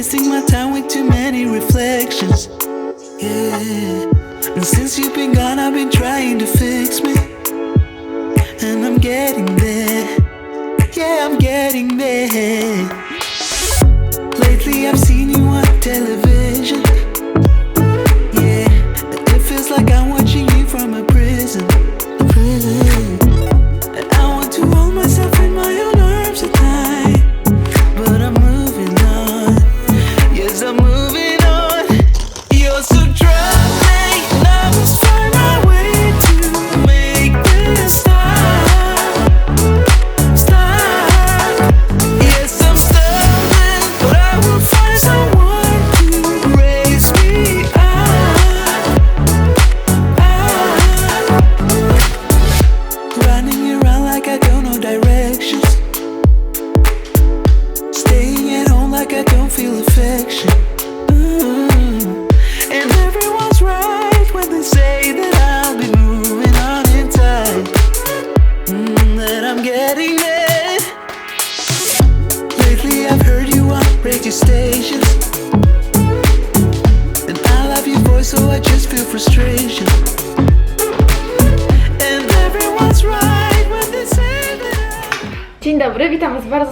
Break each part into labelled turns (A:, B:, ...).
A: wasting my time with too many reflections. Yeah. And since you've been gone, I've been trying to fix me. And I'm getting there. Yeah, I'm getting there. Lately, I've seen you on television.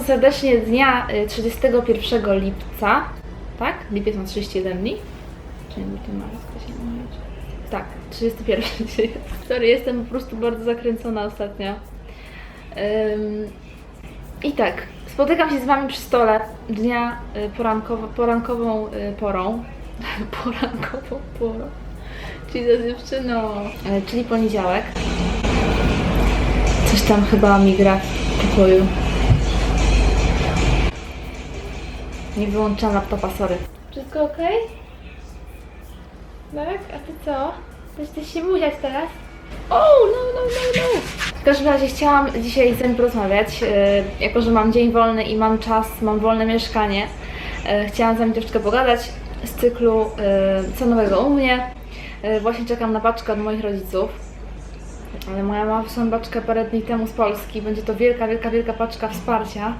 B: Serdecznie dnia y, 31 lipca. Tak? Lipiec ma 31 dni? Czy luty, marzec, kwiecień, marzec? Tak, 31 dzisiaj. Sorry, jestem po prostu bardzo zakręcona ostatnio. Ym, I tak, spotykam się z Wami przy stole dnia y, porankowo, porankową y, porą. porankową porą. Czyli za dziewczyną. Y, Czyli poniedziałek. Coś tam chyba mi gra w pokoju. Nie wyłączam laptopa, sorry. Wszystko ok? Tak? A ty co? Chcesz się buziać teraz? O, no, no, no, no. W każdym razie chciałam dzisiaj z wami porozmawiać, e, jako że mam dzień wolny i mam czas, mam wolne mieszkanie. e, Chciałam z wami troszeczkę pogadać z cyklu e, co nowego u mnie. E, Właśnie czekam na paczkę od moich rodziców. Ale moja mama wysłała paczkę parę dni temu z Polski. Będzie to wielka, wielka, wielka paczka wsparcia.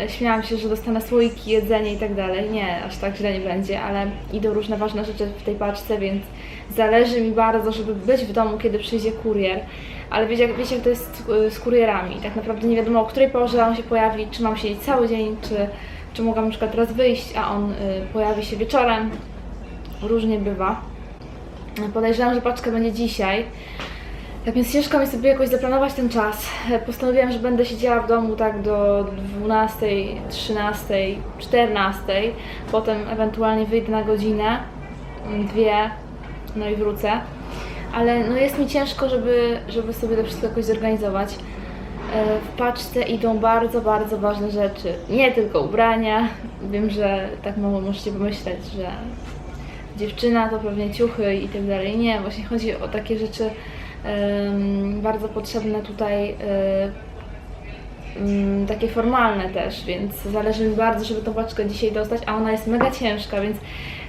B: E, Śmiałam się, że dostanę słoiki, jedzenie i tak dalej. Nie, aż tak źle nie będzie, ale idą różne ważne rzeczy w tej paczce, więc zależy mi bardzo, żeby być w domu, kiedy przyjdzie kurier. Ale wiecie, jak, wiecie, jak to jest z- z kurierami. Tak naprawdę nie wiadomo, o której porze on się pojawi, czy mam siedzieć cały dzień, czy, czy mogę na przykład teraz wyjść, a on y, pojawi się wieczorem. Różnie bywa. Podejrzewam, że paczka będzie dzisiaj. Tak więc ciężko mi sobie jakoś zaplanować ten czas. Postanowiłam, że będę siedziała w domu tak do 12, 13, 14. Potem ewentualnie wyjdę na godzinę, dwie, no i wrócę. Ale no jest mi ciężko, żeby, żeby sobie to wszystko jakoś zorganizować. E, W paczce idą bardzo, bardzo ważne rzeczy. Nie tylko ubrania. Wiem, że tak mało możecie pomyśleć, że dziewczyna to pewnie ciuchy i tak dalej. Nie, właśnie chodzi o takie rzeczy bardzo potrzebne tutaj, em, takie formalne też, więc zależy mi bardzo, żeby tą paczkę dzisiaj dostać, a ona jest mega ciężka, więc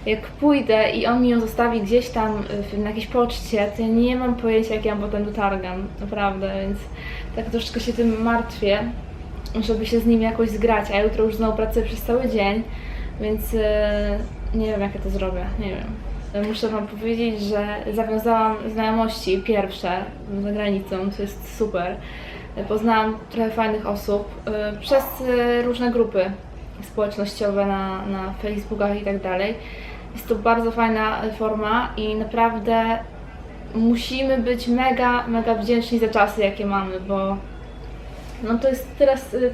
B: jak pójdę i on mi ją zostawi gdzieś tam w, na jakiejś poczcie, to ja nie mam pojęcia, jak ja potem dotargam, naprawdę, więc tak troszeczkę się tym martwię, żeby się z nim jakoś zgrać, a jutro już znowu pracuję przez cały dzień, więc e, nie wiem, jak ja to zrobię, nie wiem. Muszę Wam powiedzieć, że zawiązałam znajomości pierwsze za granicą, co jest super. Poznałam trochę fajnych osób e, przez e, różne grupy społecznościowe na, na Facebookach i tak dalej. Jest to bardzo fajna forma i naprawdę musimy być mega, mega wdzięczni za czasy, jakie mamy, bo no to jest teraz y,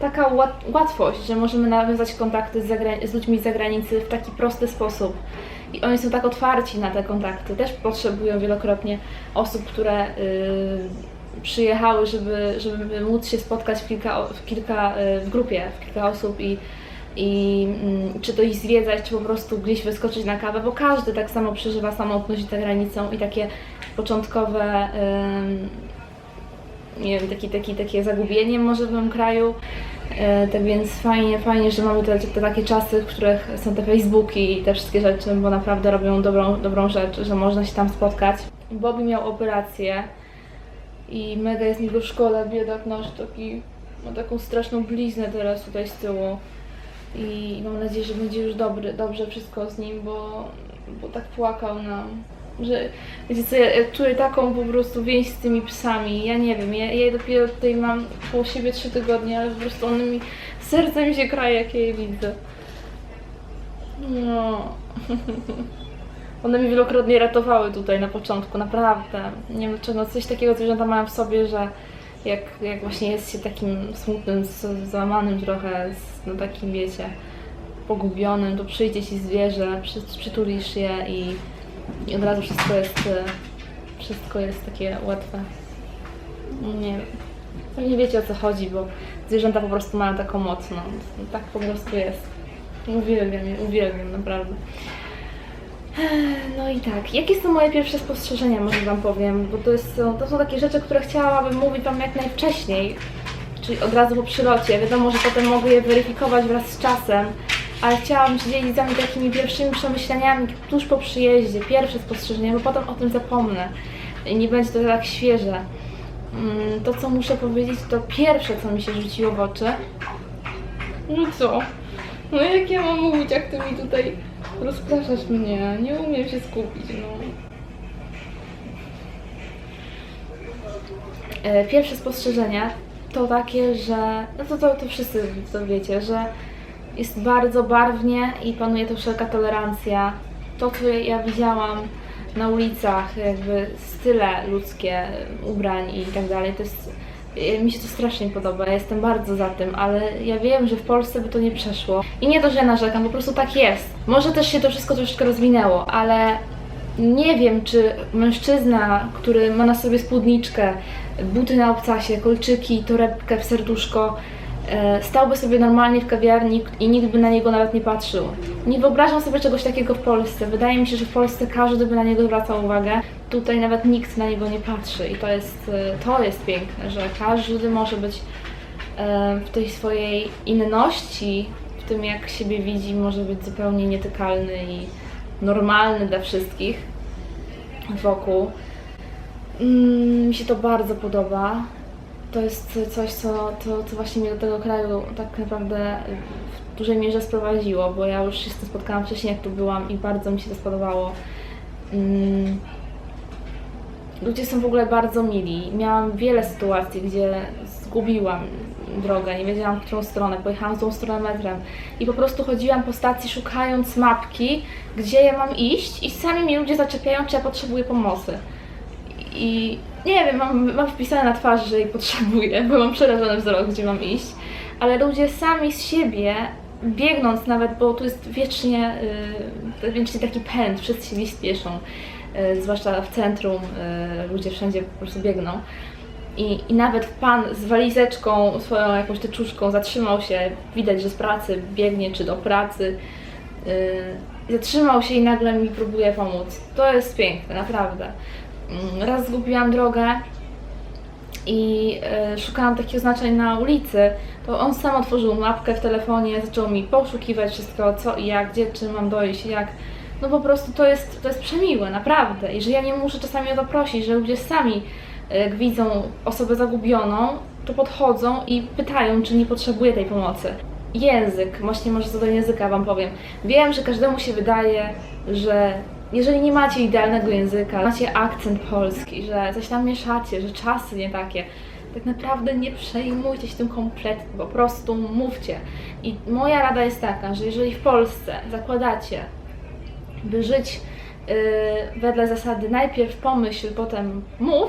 B: taka łat- łatwość, że możemy nawiązać kontakty z, z ludźmi z zagranicy w taki prosty sposób. I oni są tak otwarci na te kontakty. Też potrzebują wielokrotnie osób, które y, przyjechały, żeby, żeby móc się spotkać w kilka, w, kilka y, w grupie, w kilka osób i, i mm, czy to ich zwiedzać, czy po prostu gdzieś wyskoczyć na kawę, bo każdy tak samo przeżywa samotność za granicą i takie początkowe nie wiem, taki, taki, takie zagubienie może w tym kraju. E, tak więc fajnie, fajnie, że mamy te, te takie czasy, w których są te Facebooki i te wszystkie rzeczy, bo naprawdę robią dobrą, dobrą rzecz, że można się tam spotkać. Bobby miał operację i mega jest mi go szkoda, biedak nasz taki, ma taką straszną bliznę teraz tutaj z tyłu. i mam nadzieję, że będzie już dobry, dobrze wszystko z nim, bo, bo tak płakał nam, że wiecie co, ja, czuję taką po prostu więź z tymi psami, ja nie wiem, ja, ja dopiero tutaj mam koło siebie trzy tygodnie, ale po prostu one mi, serce mi się kraje, jak ja je widzę. No. One mi wielokrotnie ratowały tutaj na początku, naprawdę. Nie wiem dlaczego, coś takiego zwierzęta mają w sobie, że jak, jak właśnie jest się takim smutnym, z- załamanym trochę, no takim wiecie, pogubionym, to przyjdzie ci zwierzę, przy, przytulisz je i, i od razu wszystko jest, e, wszystko jest takie łatwe. Nie wiem. Pewnie wiecie o co chodzi, bo zwierzęta po prostu mają taką moc, no. Tak po prostu jest. Uwielbiam je, uwielbiam, naprawdę. No i tak, jakie są moje pierwsze spostrzeżenia, może Wam powiem, bo to, jest, to są takie rzeczy, które chciałabym mówić Wam jak najwcześniej, czyli od razu po przylocie. Wiadomo, że potem mogę je weryfikować wraz z czasem, ale chciałabym się dzielić z Wami takimi pierwszymi przemyśleniami tuż po przyjeździe, pierwsze spostrzeżenia, bo potem o tym zapomnę i nie będzie to tak świeże. Mm, To, co muszę powiedzieć, to pierwsze, co mi się rzuciło w oczy. No co? No jak ja mam mówić, jak ty mi tutaj rozpraszasz mnie? Nie umiem się skupić, no. E, Pierwsze spostrzeżenie to takie, że no to, to, to wszyscy to wiecie, że jest bardzo barwnie i panuje tu wszelka tolerancja. To, co ja widziałam na ulicach, jakby style ludzkie ubrań i tak dalej, to jest e, mi się to strasznie podoba, ja jestem bardzo za tym, ale ja wiem, że w Polsce by to nie przeszło. I nie to, że narzekam, po prostu tak jest. Może też się to wszystko troszeczkę rozwinęło, ale nie wiem, czy mężczyzna, który ma na sobie spódniczkę, buty na obcasie, kolczyki, torebkę w serduszko, e, stałby sobie normalnie w kawiarni i nikt by na niego nawet nie patrzył. Nie wyobrażam sobie czegoś takiego w Polsce. Wydaje mi się, że w Polsce każdy by na niego zwracał uwagę. Tutaj nawet nikt na niego nie patrzy i to jest, e, to jest piękne, że każdy może być e, w tej swojej inności, w tym jak siebie widzi, może być zupełnie nietykalny i normalny dla wszystkich wokół. Mm, Mi się to bardzo podoba. To jest coś, co, to, co właśnie mnie do tego kraju tak naprawdę w dużej mierze sprowadziło, bo ja już się z tym spotkałam wcześniej, jak tu byłam i bardzo mi się to spodobało. Mm, Ludzie są w ogóle bardzo mili. Miałam wiele sytuacji, gdzie zgubiłam drogę, nie wiedziałam w którą stronę, pojechałam w tą stronę metrem i po prostu chodziłam po stacji szukając mapki, gdzie ja mam iść i sami mi ludzie zaczepiają, czy ja potrzebuję pomocy. I nie wiem, mam, mam wpisane na twarzy, że jej potrzebuję, bo mam przerażony wzrok, gdzie mam iść, ale ludzie sami z siebie, biegnąc nawet, bo tu jest wiecznie, yy, wiecznie taki pęd, wszyscy się gdzieś spieszą, yy, zwłaszcza w centrum, yy, ludzie wszędzie po prostu biegną. I, I nawet pan z walizeczką, swoją jakąś teczuszką zatrzymał się, widać, że z pracy biegnie, czy do pracy. Yy, zatrzymał się i nagle mi próbuje pomóc. To jest piękne, naprawdę. Mm, Raz zgubiłam drogę i e, szukałam takich oznaczeń na ulicy, to on sam otworzył mapkę w telefonie, zaczął mi poszukiwać wszystko, co i jak, gdzie, czy mam dojść, jak. No po prostu to jest, to jest przemiłe, naprawdę. I że ja nie muszę czasami o to prosić, że ludzie sami, e, jak widzą osobę zagubioną, to podchodzą i pytają, czy nie potrzebuje tej pomocy. Język, właśnie może co do języka Wam powiem. Wiem, że każdemu się wydaje, że jeżeli nie macie idealnego języka, macie akcent polski, że coś tam mieszacie, że czasy nie takie, tak naprawdę nie przejmujcie się tym kompletnie, po prostu mówcie. I moja rada jest taka, że jeżeli w Polsce zakładacie, by żyć yy, wedle zasady najpierw pomyśl, potem mów,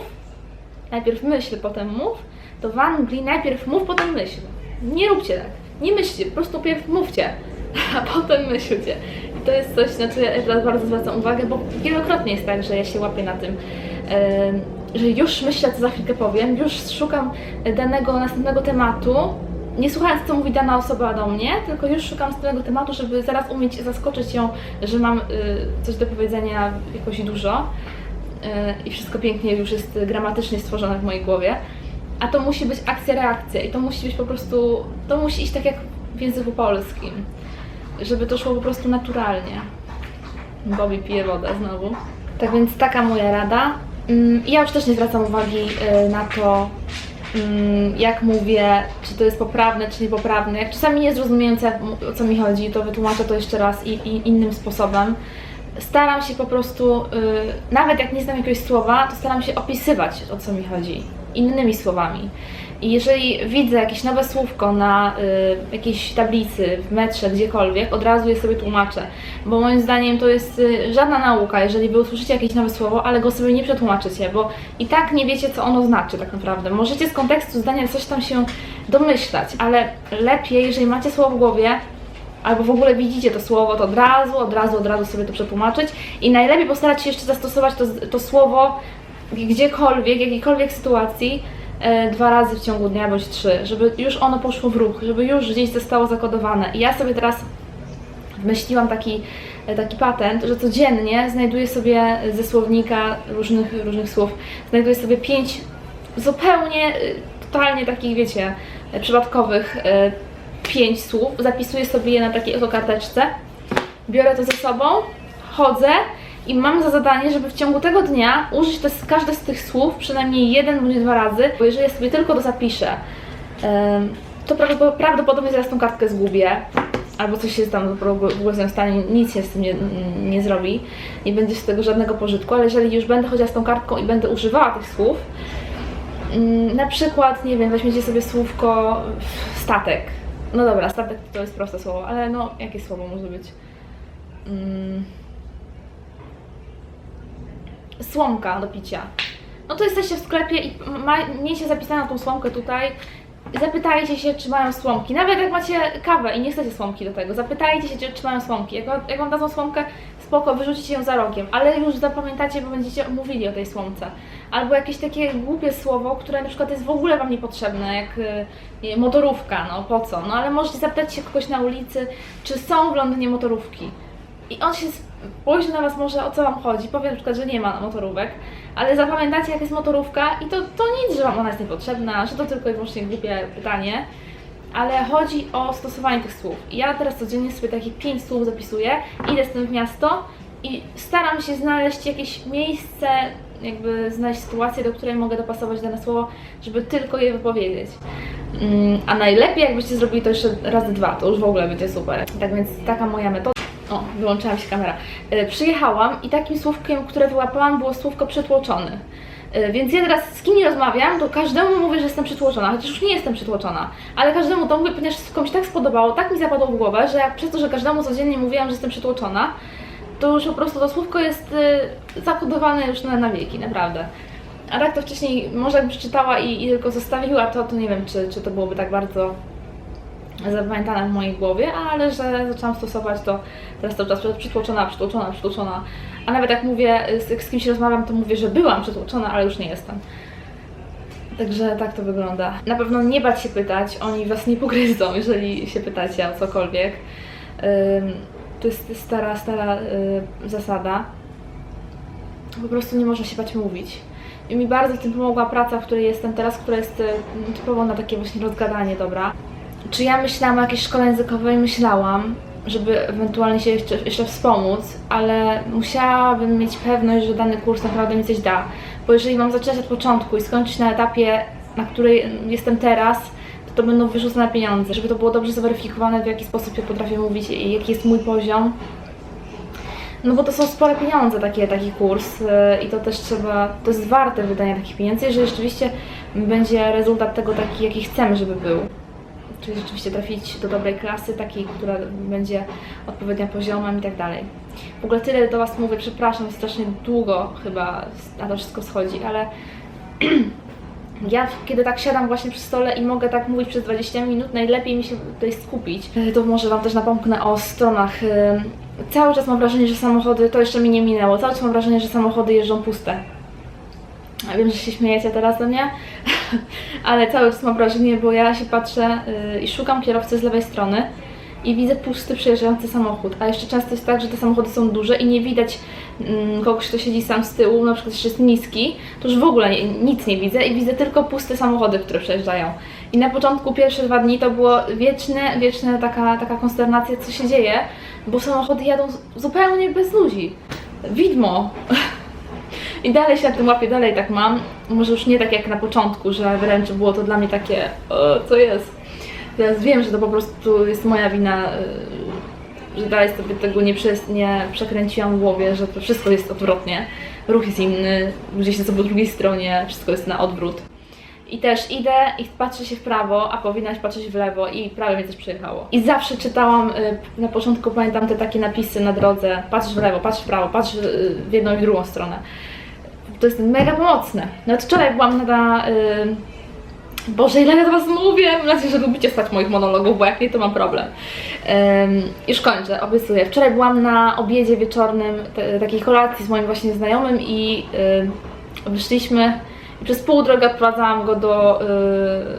B: najpierw myśl, potem mów, to w Anglii najpierw mów, potem myśl. Nie róbcie tak. Nie myślcie, po prostu pierw mówcie, a potem myślcie. To jest coś, na co ja teraz bardzo zwracam uwagę, bo wielokrotnie jest tak, że ja się łapię na tym, że już myślę, co za chwilkę powiem, już szukam danego następnego tematu, nie słuchając, co mówi dana osoba do mnie, tylko już szukam następnego tematu, żeby zaraz umieć zaskoczyć ją, że mam y, coś do powiedzenia jakoś dużo y, i wszystko pięknie już jest gramatycznie stworzone w mojej głowie. A to musi być akcja-reakcja i to musi być po prostu, to musi iść tak jak w języku polskim, żeby to szło po prostu naturalnie. Bobby pije wodę znowu. Tak więc taka moja rada. Mm, Ja już też nie zwracam uwagi y, na to, mm, jak mówię, czy to jest poprawne, czy niepoprawne. Jak czasami nie zrozumieją, co, o co mi chodzi, to wytłumaczę to jeszcze raz i, i innym sposobem. Staram się po prostu, y, nawet jak nie znam jakiegoś słowa, to staram się opisywać, o co mi chodzi, innymi słowami. I jeżeli widzę jakieś nowe słówko na y, jakiejś tablicy, w metrze, gdziekolwiek, od razu je sobie tłumaczę. Bo moim zdaniem to jest y, żadna nauka, jeżeli wy usłyszycie jakieś nowe słowo, ale go sobie nie przetłumaczycie, bo i tak nie wiecie, co ono znaczy tak naprawdę. Możecie z kontekstu zdania coś tam się domyślać, ale lepiej, jeżeli macie słowo w głowie, albo w ogóle widzicie to słowo, to od razu, od razu, od razu sobie to przetłumaczyć i najlepiej postarać się jeszcze zastosować to, to słowo gdziekolwiek, jakiejkolwiek sytuacji dwa razy w ciągu dnia bądź trzy, żeby już ono poszło w ruch, żeby już gdzieś zostało zakodowane. I ja sobie teraz wymyśliłam taki, e, taki patent, że codziennie znajduję sobie ze słownika różnych, różnych słów, znajduję sobie pięć zupełnie, e, totalnie takich, wiecie, e, przypadkowych e, pięć słów, zapisuję sobie je na takiej oto karteczce, biorę to ze sobą, chodzę i mam za zadanie, żeby w ciągu tego dnia użyć te, każde z tych słów przynajmniej jeden bądź dwa razy, bo jeżeli ja sobie tylko to zapiszę, to prawdopod- prawdopodobnie zaraz tą kartkę zgubię, albo coś się tam w ogóle nią stanie, nic się z tym nie, nie zrobi, nie będzie z tego żadnego pożytku, ale jeżeli już będę chodziła z tą kartką i będę używała tych słów, mm, na przykład, nie wiem, weźmiecie sobie słówko statek. No dobra, statek to jest proste słowo, ale no, jakie słowo może być? Mm. Słomka do picia. No to jesteście w sklepie i ma, miejcie zapisaną tą słomkę tutaj. Zapytajcie się, czy mają słomki. Nawet jak macie kawę i nie chcecie słomki do tego, zapytajcie się, czy, mają słomki. Jak, jak wam dadzą słomkę, spoko, wyrzucicie ją za rogiem, ale już zapamiętacie, bo będziecie mówili o tej słomce. Albo jakieś takie głupie słowo, które na przykład jest w ogóle wam niepotrzebne, jak y, nie wiem, motorówka, no po co? No ale możecie zapytać się kogoś na ulicy, czy są w Londynie motorówki. I on się spojrzy na Was może o co Wam chodzi, powie na przykład, że nie ma motorówek, ale zapamiętacie jak jest motorówka i to, to nic, że Wam ona jest niepotrzebna, że to tylko i wyłącznie głupie pytanie, ale chodzi o stosowanie tych słów. Ja teraz codziennie sobie takie pięć słów zapisuję, idę z tym w miasto i staram się znaleźć jakieś miejsce, jakby znaleźć sytuację, do której mogę dopasować dane słowo, żeby tylko je wypowiedzieć. Mm, A najlepiej jakbyście zrobili to jeszcze razy dwa, to już w ogóle będzie super. Tak więc taka moja metoda. O, wyłączyłam się kamera. E, przyjechałam i takim słówkiem, które wyłapałam, było słówko przytłoczony. E, Więc ja teraz z kim nie rozmawiam, to każdemu mówię, że jestem przytłoczona, chociaż już nie jestem przytłoczona. Ale każdemu to mówię, ponieważ komuś tak spodobało, tak mi zapadło w głowę, że przez to, że każdemu codziennie mówiłam, że jestem przytłoczona, to już po prostu to słówko jest y, zakodowane już na, na wieki, naprawdę. A tak to wcześniej, może jakbyś czytała i, i tylko zostawiła to, to nie wiem, czy, czy to byłoby tak bardzo zapamiętane w mojej głowie, ale że zaczęłam stosować to teraz cały czas przytłoczona, przytłoczona, przytłoczona. A nawet jak mówię, z, z kimś rozmawiam, to mówię, że byłam przytłoczona, ale już nie jestem. Także tak to wygląda. Na pewno nie bać się pytać, oni was nie pogryzą, jeżeli się pytacie o cokolwiek. To jest stara, stara y, zasada. Po prostu nie można się bać mówić. I mi bardzo w tym pomogła praca, w której jestem teraz, która jest y, typowo na takie właśnie rozgadanie, dobra. Czy ja myślałam o jakiejś szkole językowej? Myślałam, żeby ewentualnie się jeszcze, jeszcze wspomóc, ale musiałabym mieć pewność, że dany kurs naprawdę mi coś da. Bo jeżeli mam zaczynać od początku i skończyć na etapie, na której jestem teraz, to to będą wyrzucone pieniądze. Żeby to było dobrze zweryfikowane, w jaki sposób ja potrafię mówić i jaki jest mój poziom. No bo to są spore pieniądze, takie, taki kurs yy, i to też trzeba, to jest warte wydania takich pieniędzy, jeżeli rzeczywiście będzie rezultat tego taki, jaki chcemy, żeby był. Czyli rzeczywiście trafić do dobrej klasy, takiej, która będzie odpowiednia poziomem i tak dalej. W ogóle tyle do Was mówię, przepraszam, strasznie długo chyba na to wszystko schodzi, ale ja kiedy tak siadam właśnie przy stole i mogę tak mówić przez 20 minut, najlepiej mi się tutaj skupić. E, To może Wam też napomknę o stronach. E, Cały czas mam wrażenie, że samochody, to jeszcze mi nie minęło, cały czas mam wrażenie, że samochody jeżdżą puste. Wiem, że się śmiejecie teraz do mnie, ale czas mam wrażenie, bo ja się patrzę y, i szukam kierowcy z lewej strony i widzę pusty przejeżdżający samochód. A jeszcze często jest tak, że te samochody są duże i nie widać mm, kogoś, kto siedzi sam z tyłu, na przykład jeszcze jest niski, to już w ogóle nie, nic nie widzę i widzę tylko puste samochody, które przejeżdżają. I na początku pierwsze dwa dni to było wieczne, wieczne taka, taka konsternacja, co się dzieje, bo samochody jadą zupełnie bez ludzi. Widmo. I dalej się na tym łapię, dalej tak mam. Może już nie tak jak na początku, że wręcz było to dla mnie takie, co jest. Teraz wiem, że to po prostu jest moja wina, y, że dalej sobie tego nie, nie przekręciłam w głowie, że to wszystko jest odwrotnie. Ruch jest inny, ludzie siedzą po drugiej stronie, wszystko jest na odwrót. I też idę i patrzę się w prawo, a powinnaś patrzeć w lewo i prawie mnie coś przejechało. I zawsze czytałam, y, na początku pamiętam te takie napisy na drodze, patrz w lewo, patrz w prawo, patrz y, w jedną i drugą stronę. To jest mega pomocne. Nawet wczoraj byłam na... Y, Boże, ile ja do Was mówię! Mam nadzieję, że lubicie słuchać moich monologów, bo jak nie, to mam problem. Ym, już kończę, obiecuję. Wczoraj byłam na obiedzie wieczornym, te, takiej kolacji z moim właśnie znajomym i y, wyszliśmy i przez pół drogi odprowadzałam go do, y,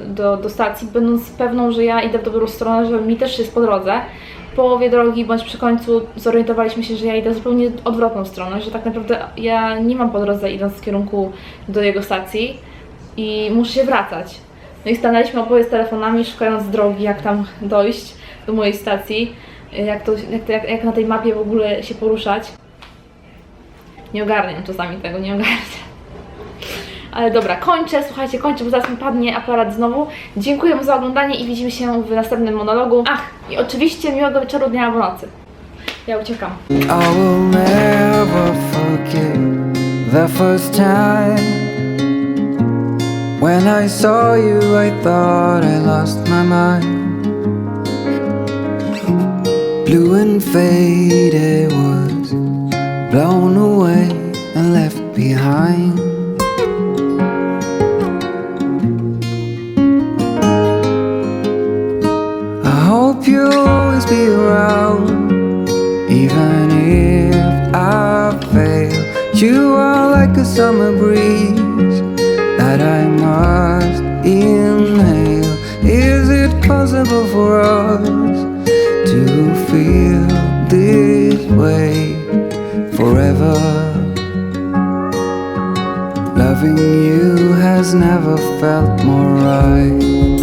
B: do, do stacji, będąc pewną, że ja idę w dobrą stronę, że mi też jest po drodze. Połowie drogi, bądź przy końcu zorientowaliśmy się, że ja idę zupełnie odwrotną stronę, że tak naprawdę ja nie mam po drodze idąc w kierunku do jego stacji i muszę się wracać. No i stanęliśmy oboje z telefonami, szukając drogi, jak tam dojść do mojej stacji, jak, to, jak, to, jak, jak na tej mapie w ogóle się poruszać. Nie ogarniam czasami tego, nie ogarniam. Ale dobra, kończę, słuchajcie, kończę, bo zaraz mi padnie aparat znowu. Dziękuję za oglądanie i widzimy się w następnym monologu. Ach, i oczywiście miłego wieczoru, dnia albo nocy. Ja uciekam.
C: The first time when I saw you. I thought I lost my mind. Blue and faded was blown away and left behind. Hope you'll always be around. Even if I fail, you are like a summer breeze that I must inhale. Is it possible for us to feel this way forever? Loving you has never felt more right.